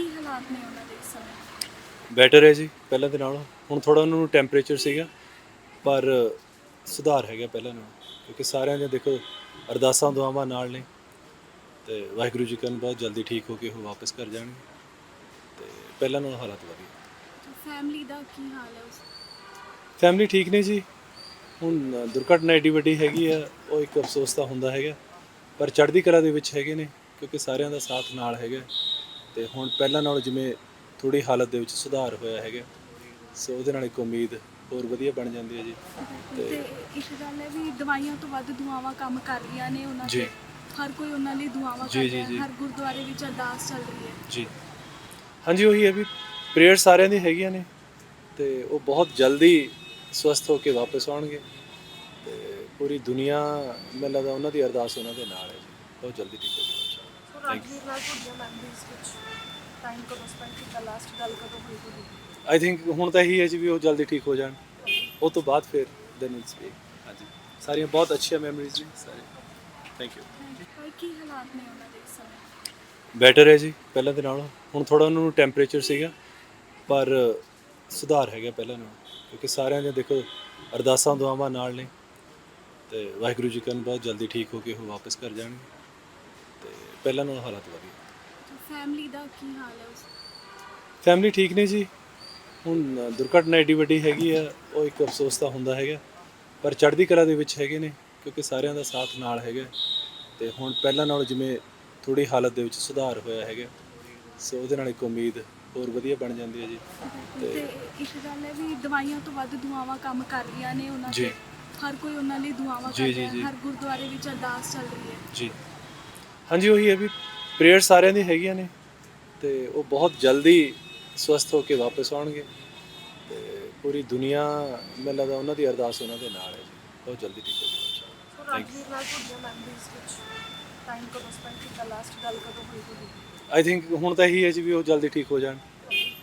ਕੀ ਹਾਲਾਤ ਨੇ ਉਹਨਾਂ ਦੇ ਇਸ ਸਮੇਂ? ਬੈਟਰ ਹੈ ਜੀ ਪਹਿਲਾਂ ਦੇ ਨਾਲੋਂ। ਹੁਣ ਥੋੜਾ ਉਹਨਾਂ ਨੂੰ ਟੈਂਪਰੇਚਰ ਸੀਗਾ ਪਰ ਸੁਧਾਰ ਹੈਗਾ ਪਹਿਲਾਂ ਨਾਲੋਂ ਕਿਉਂਕਿ ਸਾਰਿਆਂ ਦੇ ਦੇਖੋ ਅਰਦਾਸਾਂ ਦੁਆਵਾਂ ਨਾਲ ਨੇ। ਤੇ ਵਾਹਿਗੁਰੂ ਜੀ ਕਰਨ ਬਹੁਤ ਜਲਦੀ ਠੀਕ ਹੋ ਕੇ ਉਹ ਵਾਪਸ ਘਰ ਜਾਣਗੇ। ਤੇ ਪਹਿਲਾਂ ਨਾਲੋਂ ਹਾਲਾਤ ਵਧੀਆ। ਫੈਮਿਲੀ ਦਾ ਕੀ ਹਾਲ ਹੈ ਉਸ? ਫੈਮਿਲੀ ਠੀਕ ਨੇ ਜੀ। ਹੁਣ ਦੁਰਘਟਨਾ ਏਡੀ ਵੱਡੀ ਹੈਗੀ ਆ ਉਹ ਇੱਕ ਅਫਸੋਸ ਤਾਂ ਹੁੰਦਾ ਹੈਗਾ। ਪਰ ਚੜ੍ਹਦੀ ਕਲਾ ਦੇ ਵਿੱਚ ਹੈਗੇ ਨੇ ਕਿਉਂਕਿ ਸਾਰਿਆਂ ਦਾ ਸਾਥ ਨਾਲ ਹੈਗਾ। ਤੇ ਹੁਣ ਪਹਿਲਾਂ ਨਾਲੋਂ ਜਿਵੇਂ ਥੋੜੀ ਹਾਲਤ ਦੇ ਵਿੱਚ ਸੁਧਾਰ ਹੋਇਆ ਹੈਗਾ। ਸੋ ਉਹਦੇ ਨਾਲ ਇੱਕ ਉਮੀਦ ਹੋਰ ਵਧੀਆ ਬਣ ਜਾਂਦੀ ਹੈ ਜੀ। ਤੇ ਇੱਕ ਗੱਲ ਹੈ ਵੀ ਦਵਾਈਆਂ ਤੋਂ ਵੱਧ ਦੁਆਵਾਂ ਕੰਮ ਕਰ ਰਹੀਆਂ ਨੇ ਉਹਨਾਂ। ਦੇ ਹਰ ਕੋਈ ਉਹਨਾਂ ਲਈ ਦੁਆਵਾਂ ਕਰ ਰਿਹਾ। ਹੈ। ਹਰ ਗੁਰਦੁਆਰੇ ਵਿੱਚ ਅਰਦਾਸ ਚੱਲ ਰਹੀ ਹੈ। ਜੀ। ਹਾਂਜੀ ਉਹੀ ਹੈ ਵੀ ਪ੍ਰੇਅਰ ਸਾਰਿਆਂ ਦੀ ਹੈਗੀਆਂ ਨੇ ਤੇ ਉਹ ਬਹੁਤ ਜਲਦੀ ਸਵਸਥ ਹੋ ਕੇ ਵਾਪਸ ਆਉਣਗੇ। ਤੇ ਪੂਰੀ ਦੁਨੀਆ ਮੈਨੂੰ ਲੱਗਦਾ ਉਹਨਾਂ ਦੀ ਅਰਦਾਸ ਉਹਨਾਂ ਦੇ ਨਾਲ ਹੈ ਜੀ। ਬਹੁਤ ਜਲਦੀ ਠੀਕ ਹੋ you. ਰਾਜਵੀਰ ਨਾਲ ਤੁਹਾਡੀਆਂ ਮੈਮਰੀਜ਼ ਵਿੱਚ। ਟਾਈਮ ਕਦੋਂ ਸਪੈਂਡ ਕੀਤਾ ਲਾਸਟ ਗੱਲ ਕਦੋਂ ਹੋਈ ਤੁਹਾਡੀ? ਆਈ ਥਿੰਕ ਹੁਣ ਤਾਂ ਇਹੀ ਹੈ ਜੀ ਵੀ ਉਹ ਜਲਦੀ ਠੀਕ ਹੋ ਜਾਣ। ਉਹ ਤੋਂ ਬਾਅਦ ਫਿਰ ਦੈਨ ਵਿਲ ਸਪੀਕ ਹਾਂਜੀ। ਸਾਰੀਆਂ ਬਹੁਤ ਅੱਛੀਆਂ ਮੈਮਰੀਜ਼ ਜੀ। ਸਾਰੇ। ਥੈਂਕ ਯੂ ਭਾਈ ਕੀ ਹਾਲਾਤ ਨੇ ਉਹਨਾਂ ਦੇ ਇਸ ਸਮੇਂ? ਬੈਟਰ ਹੈ ਜੀ ਪਹਿਲਾਂ ਦੇ ਨਾਲੋਂ। ਹੁਣ ਥੋੜਾ ਉਹਨਾਂ ਨੂੰ ਟੈਂਪਰੇਚਰ ਸੀਗਾ ਪਰ ਸੁਧਾਰ ਹੈਗਾ ਪਹਿਲਾਂ ਨਾਲੋਂ। ਕਿਉਂਕਿ ਸਾਰਿਆਂ ਦੇ ਦੇਖੋ ਅਰਦਾਸਾਂ ਦੁਆਵਾਂ ਨਾਲ ਨੇ। ਤੇ ਵਾਹਿਗੁਰੂ ਜੀ ਕਰਨ ਬਹੁਤ ਜਲਦੀ ਠੀਕ ਹੋ ਕੇ ਉਹ ਵਾਪਸ ਘਰ ਜਾਣਗੇ। ਪਹਿਲਾਂ ਨਾਲੋਂ ਹਾਲਾਤ ਵਧੀਆ। ਫੈਮਿਲੀ ਦਾ ਕੀ ਹਾਲ ਹੈ ਉਸ? ਫੈਮਿਲੀ ਠੀਕ ਨੇ ਜੀ। ਹੁਣ ਦੁਰਘਟਨਾ ਏਡੀ ਵੱਡੀ ਹੈਗੀ ਆ ਉਹ ਇੱਕ ਅਫਸੋਸ ਤਾਂ ਹੁੰਦਾ ਹੈਗਾ। ਪਰ ਚੜ੍ਹਦੀ ਕਲਾ ਦੇ ਵਿੱਚ ਹੈਗੇ ਨੇ ਕਿਉਂਕਿ ਸਾਰਿਆਂ ਦਾ ਸਾਥ ਨਾਲ ਹੈਗਾ। ਤੇ ਹੁਣ ਪਹਿਲਾਂ ਨਾਲੋਂ ਜਿਵੇਂ ਥੋੜੀ ਹਾਲਤ ਦੇ ਵਿੱਚ ਸੁਧਾਰ ਹੋਇਆ ਹੈਗਾ। ਸੋ ਉਹਦੇ ਨਾਲ ਇੱਕ ਉਮੀਦ ਹੋਰ ਵਧੀਆ ਬਣ ਜਾਂਦੀ ਹੈ ਜੀ। ਤੇ ਇੱਕ ਗੱਲ ਹੈ ਵੀ ਦਵਾਈਆਂ ਤੋਂ ਵੱਧ ਦੁਆਵਾਂ ਕੰਮ ਕਰ ਰਹੀਆਂ ਨੇ ਉਹਨਾਂ ਜੀ। ਦੇ ਹਰ ਕੋਈ ਉਹਨਾਂ ਲਈ ਦੁਆਵਾਂ ਕਰ ਜੀ, ਰਿਹਾ ਜੀ। ਹੈ ਹਰ ਗੁਰਦੁਆਰੇ ਵਿੱਚ ਅਰਦਾਸ ਚੱਲ ਰਹੀ ਹੈ। ਜੀ। ਹਾਂਜੀ ਉਹੀ ਹੈ ਵੀ ਪ੍ਰੇਅਰ ਸਾਰਿਆਂ ਦੀ ਹੈਗੀਆਂ ਨੇ ਤੇ ਉਹ ਬਹੁਤ ਜਲਦੀ ਸਵਸਥ ਹੋ ਕੇ ਵਾਪਸ ਆਉਣਗੇ ਤੇ ਪੂਰੀ ਦੁਨੀਆ ਮੈਨੂੰ ਲੱਗਦਾ ਉਹਨਾਂ ਦੀ ਅਰਦਾਸ ਉਹਨਾਂ ਦੇ ਨਾਲ ਹੈ ਜੀ। ਬਹੁਤ ਜਲਦੀ ਠੀਕ ਹੋ ਜਾਣਗੇ ਸੋ Thank you. ਰਾਜਵੀਰ ਨਾਲ ਤੁਹਾਡੀਆਂ ਮੈਮਰੀਜ਼ ਵਿੱਚ ਟਾਈਮ ਕਦੋਂ ਸਪੈਂਡ ਕੀਤਾ ਲਾਸਟ ਗੱਲ ਕਦੋਂ ਹੋਈ ਤੁਹਾਡੀ? ਆਈ ਥਿੰਕ ਹੁਣ ਤਾਂ ਇਹੀ ਹੈ ਜੀ ਵੀ ਉਹ ਜਲਦੀ ਠੀਕ ਹੋ ਜਾਣ।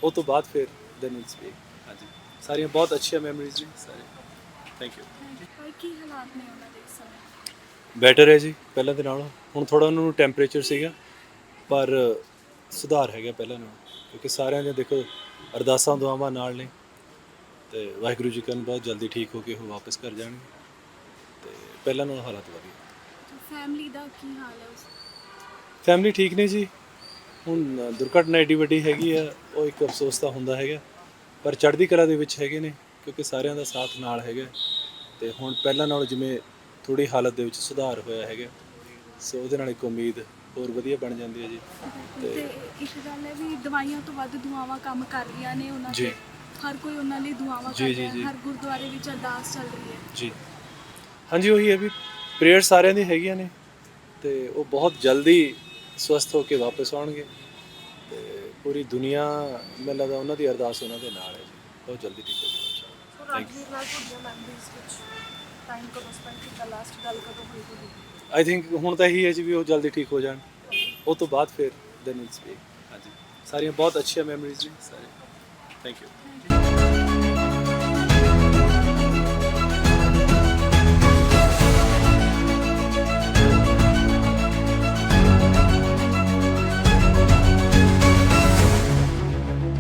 ਉਹ ਤੋਂ ਬਾਅਦ ਫਿਰ ਦੈਨ ਵਿਲ ਸਪੀਕ ਹਾਂਜੀ। ਸਾਰੀਆਂ ਬਹੁਤ ਅੱਛੀਆਂ ਮੈਮਰੀਜ਼ ਜੀ ਸਾਰੇ। ਥੈਂਕ ਯੂ ਕੀ ਹਾਲਾਤ ਨੇ ਉਹਨਾਂ ਦੇ ਇਸ ਸਮੇਂ? ਬੈਟਰ ਹੈ ਜੀ ਪਹਿਲਾਂ ਦੇ ਨਾਲੋਂ। ਹੁਣ ਥੋੜਾ ਉਹਨਾਂ ਨੂੰ ਟੈਂਪਰੇਚਰ ਸੀਗਾ ਪਰ ਸੁਧਾਰ ਹੈਗਾ ਪਹਿਲਾਂ ਨਾਲੋਂ ਕਿਉਂਕਿ ਸਾਰਿਆਂ ਦੇ ਦੇਖੋ ਅਰਦਾਸਾਂ ਦੁਆਵਾਂ ਨਾਲ ਨੇ। ਤੇ ਵਾਹਿਗੁਰੂ ਜੀ ਕਰਨ ਬਹੁਤ ਜਲਦੀ ਠੀਕ ਹੋ ਕੇ ਉਹ ਵਾਪਸ ਘਰ ਜਾਣਗੇ। ਤੇ ਪਹਿਲਾਂ ਨਾਲੋਂ ਹਾਲਾਤ ਵਧੀਆ। ਫੈਮਿਲੀ ਦਾ ਕੀ ਹਾਲ ਹੈ ਉਸ? ਫੈਮਿਲੀ ਠੀਕ ਨੇ ਜੀ। ਹੁਣ ਦੁਰਘਟਨਾ ਏਡੀ ਵੱਡੀ ਹੈਗੀ ਆ ਉਹ ਇੱਕ ਅਫਸੋਸ ਤਾਂ ਹੁੰਦਾ ਹੈਗਾ। ਪਰ ਚੜ੍ਹਦੀ ਕਲਾ ਦੇ ਵਿੱਚ ਹੈਗੇ ਨੇ ਕਿਉਂਕਿ ਸਾਰਿਆਂ ਦਾ ਸਾਥ ਨਾਲ ਹੈਗਾ। ਤੇ ਹੁਣ ਪਹਿਲਾਂ ਨਾਲੋਂ ਜਿਵੇਂ ਥੋੜੀ ਹਾਲਤ ਦੇ ਵਿੱਚ ਸੁਧਾਰ ਹੋਇਆ ਹੈਗਾ। ਸੋ ਉਹਦੇ ਨਾਲ ਇੱਕ ਉਮੀਦ ਹੋਰ ਵਧੀਆ ਬਣ ਜਾਂਦੀ ਹੈ ਜੀ। ਤੇ ਇੱਕ ਗੱਲ ਹੈ ਵੀ ਦਵਾਈਆਂ ਤੋਂ ਵੱਧ ਦੁਆਵਾਂ ਕੰਮ ਕਰ ਰਹੀਆਂ ਨੇ ਉਹਨਾਂ। ਦੇ ਹਰ ਕੋਈ ਉਹਨਾਂ ਲਈ ਦੁਆਵਾਂ ਕਰ ਰਿਹਾ। ਹੈ। ਹਰ ਗੁਰਦੁਆਰੇ ਵਿੱਚ ਅਰਦਾਸ ਚੱਲ ਰਹੀ ਹੈ। ਜੀ। ਹਾਂਜੀ ਉਹੀ ਹੈ ਵੀ ਪ੍ਰੇਅਰ ਸਾਰਿਆਂ ਦੀ ਹੈਗੀਆਂ ਨੇ। ਤੇ ਉਹ ਬਹੁਤ ਜਲਦੀ ਸਵਸਥ ਹੋ ਕੇ ਵਾਪਸ ਆਉਣਗੇ। ਤੇ ਪੂਰੀ ਦੁਨੀਆ ਮੈਨੂੰ ਲੱਗਦਾ ਉਹਨਾਂ ਦੀ ਅਰਦਾਸ ਉਹਨਾਂ ਦੇ ਨਾਲ ਹੈ ਜੀ। ਬਹੁਤ ਜਲਦੀ ਠੀਕ ਹੋ ਜਾਣਗੇ ਸੋ Thank you. ਰਾਜਵੀਰ ਨਾਲ ਤੁਹਾਡੀਆਂ ਮੈਮਰੀਜ਼ ਵਿੱਚ ਟਾਈਮ ਕਦੋਂ ਸਪੈਂਡ ਕੀਤਾ ਲਾਸਟ ਗੱਲ ਕਦੋਂ ਹੋਈ ਤੁਹਾਡੀ? ਆਈ ਥਿੰਕ ਹੁਣ ਤਾਂ ਇਹੀ ਹੈ ਜੀ ਵੀ ਉਹ ਜਲਦੀ ਠੀਕ ਹੋ ਜਾਣ। ਉਹ ਤੋਂ ਬਾਅਦ ਫਿਰ ਦੈਨ ਵਿਲ ਸਪੀਕ ਹਾਂਜੀ। ਸਾਰੀਆਂ ਬਹੁਤ ਅੱਛੀਆਂ ਮੈਮਰੀਜ਼ ਜੀ। ਸਾਰੇ। Thank you